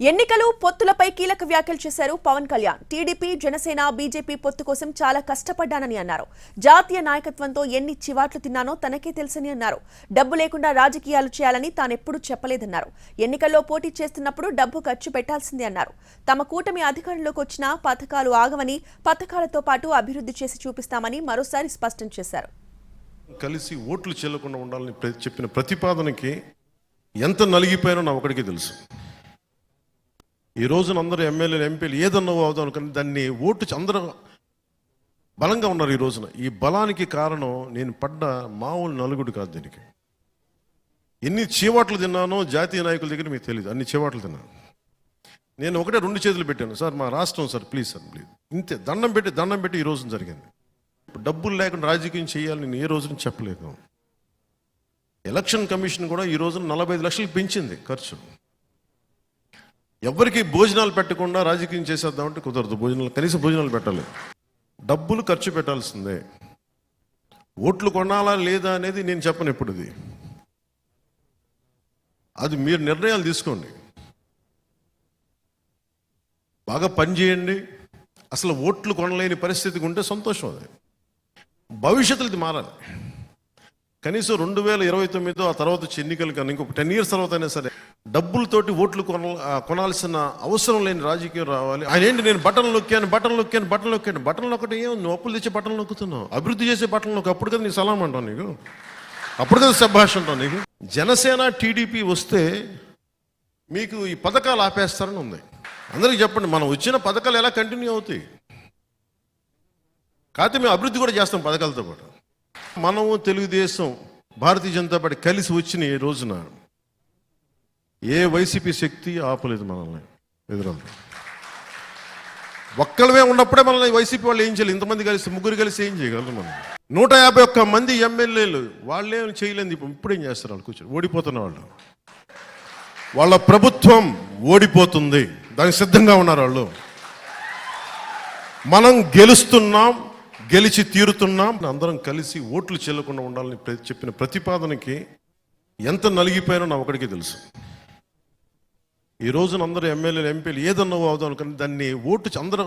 ఎన్నికలు పొత్తులపై కీలక వ్యాఖ్యలు చేశారు పవన్ కళ్యాణ్. టీడీపీ జనసేన బీజేపీ పొత్తు కోసం చాలా కష్టపడ్డానని అన్నారు. జాతీయ నాయకత్వంతో ఎన్ని చివాట్లు తిన్నానో తనకే తెలుసని అన్నారు. డబ్బు లేకుండా రాజకీయాలు చేయాలని తానెప్పుడు చెప్పలేదన్నారు. ఎన్నికల్లో పోటీ చేస్తున్నప్పుడు డబ్బు ఖర్చు పెట్టాల్సిందే అన్నారు. తమ కూటమి అధికారంలోకి వచ్చినా పథకాలు ఆగవని పథకాలతో పాటు అభివృద్ధి చేసి చూపిస్తామని మరోసారి స్పష్టం చేశారు. కలిసి ఓట్లు చెల్లకుండా ఉండాలని చెప్పిన ప్రతిపాదనకి ఎంత నలిగిపోయానో నా ఒకడికి తెలుసు. ఈ రోజున అందరూ ఎమ్మెల్యేలు ఎంపీలు ఏదన్నా అవుదాం కానీ దాన్ని ఓటు అందరూ బలంగా ఉన్నారు ఈ రోజున. ఈ బలానికి కారణం నేను పడ్డ మామూలు నలుగుడు కాదు దీనికి. ఎన్ని చీవాట్లు తిన్నానో జాతీయ నాయకుల దగ్గర మీకు తెలియదు అన్ని చీవాట్లు తిన్నాను. నేను ఒకటే రెండు చేతులు పెట్టాను. సార్ మా రాష్ట్రం సార్ ప్లీజ్ సార్ ప్లీజ్. ఇంతే దండం పెట్టి దండం పెట్టి ఈ రోజున జరిగింది. డబ్బులు లేకుండా రాజకీయం చేయాలని నేను ఏ రోజున చెప్పలేదు. ఎలక్షన్ కమిషన్ కూడా ఈ రోజున నలభై ఐదు లక్షలు పెంచింది ఖర్చు. ఎవరికి భోజనాలు పెట్టకుండా రాజకీయం చేసేద్దామంటే కుదరదు. భోజనాలు కనీసం భోజనాలు పెట్టాలి. డబ్బులు ఖర్చు పెట్టాల్సిందే. ఓట్లు కొనాలా లేదా అనేది నేను చెప్పను ఎప్పుడుది అది మీరు నిర్ణయాలు తీసుకోండి. బాగా పనిచేయండి అసలు ఓట్లు కొనలేని పరిస్థితికి ఉంటే సంతోషం అది. భవిష్యత్తులో ఇది మారాలి. కనీసం రెండు వేల ఇరవై తొమ్మిదో ఆ తర్వాత వచ్చే ఎన్నికలు కానీ ఇంకొక టెన్ ఇయర్స్ తర్వాత అయినా సరే డబ్బులతోటి ఓట్లు కొన కొనాల్సిన అవసరం లేని రాజకీయం రావాలి. ఆయన ఏంటి నేను బటన్ నొక్కాను బటన్ నొక్కాను బటన్ నొక్కాను. బటన్ నొక్కటి ఏం? నువ్వు అప్పులు తెచ్చే బటన్ నొక్కుతున్నావు. అభివృద్ధి చేసే బటన్ నొక్క. అప్పుడు కదా నీకు సలాం అంటావు నీకు. అప్పుడు కదా సభాష్ అంటావు నీకు. జనసేన టీడీపీ వస్తే మీకు ఈ పథకాలు ఆపేస్తారని ఉంది. అందరికీ చెప్పండి మనం వచ్చిన పథకాలు ఎలా కంటిన్యూ అవుతాయి? కాకపోతే మేము అభివృద్ధి కూడా చేస్తాం పథకాలతో పాటు. మనము తెలుగుదేశం భారతీయ జనతా పార్టీ కలిసి వచ్చిన ఈ రోజున ఏ వైసీపీ శక్తి ఆపలేదు మనల్ని ఎదురంతా ఒక్కళ్ళమే ఉన్నప్పుడే మనల్ని వైసీపీ వాళ్ళు ఏం చేయలేదు ఇంతమంది కలిసి ముగ్గురు కలిసి ఏం చేయగలరు మనం? నూట యాభై ఒక్క మంది ఎమ్మెల్యేలు వాళ్ళేం చేయలేదు ఇప్పుడు ఇప్పుడు ఏం చేస్తారు వాళ్ళు? కూర్చొని ఓడిపోతున్న వాళ్ళు. వాళ్ళ ప్రభుత్వం ఓడిపోతుంది. దానికి సిద్ధంగా ఉన్నారు వాళ్ళు. మనం గెలుస్తున్నాం గెలిచి తీరుతున్నాం. అందరం కలిసి ఓట్లు చెల్లకుండా ఉండాలని చెప్పిన ప్రతిపాదనకి ఎంత నలిగిపోయానో నా ఒకడికి తెలుసు. ఈ రోజున అందరూ ఎమ్మెల్యేలు ఎంపీలు ఏదన్నా అవుదాం అనుకుని దాన్ని ఓటు అందరూ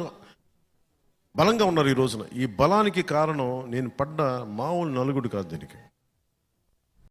బలంగా ఉన్నారు ఈ రోజున. ఈ బలానికి కారణం నేను పడ్డ మామూలు నలుగుడు కాదు దీనికి.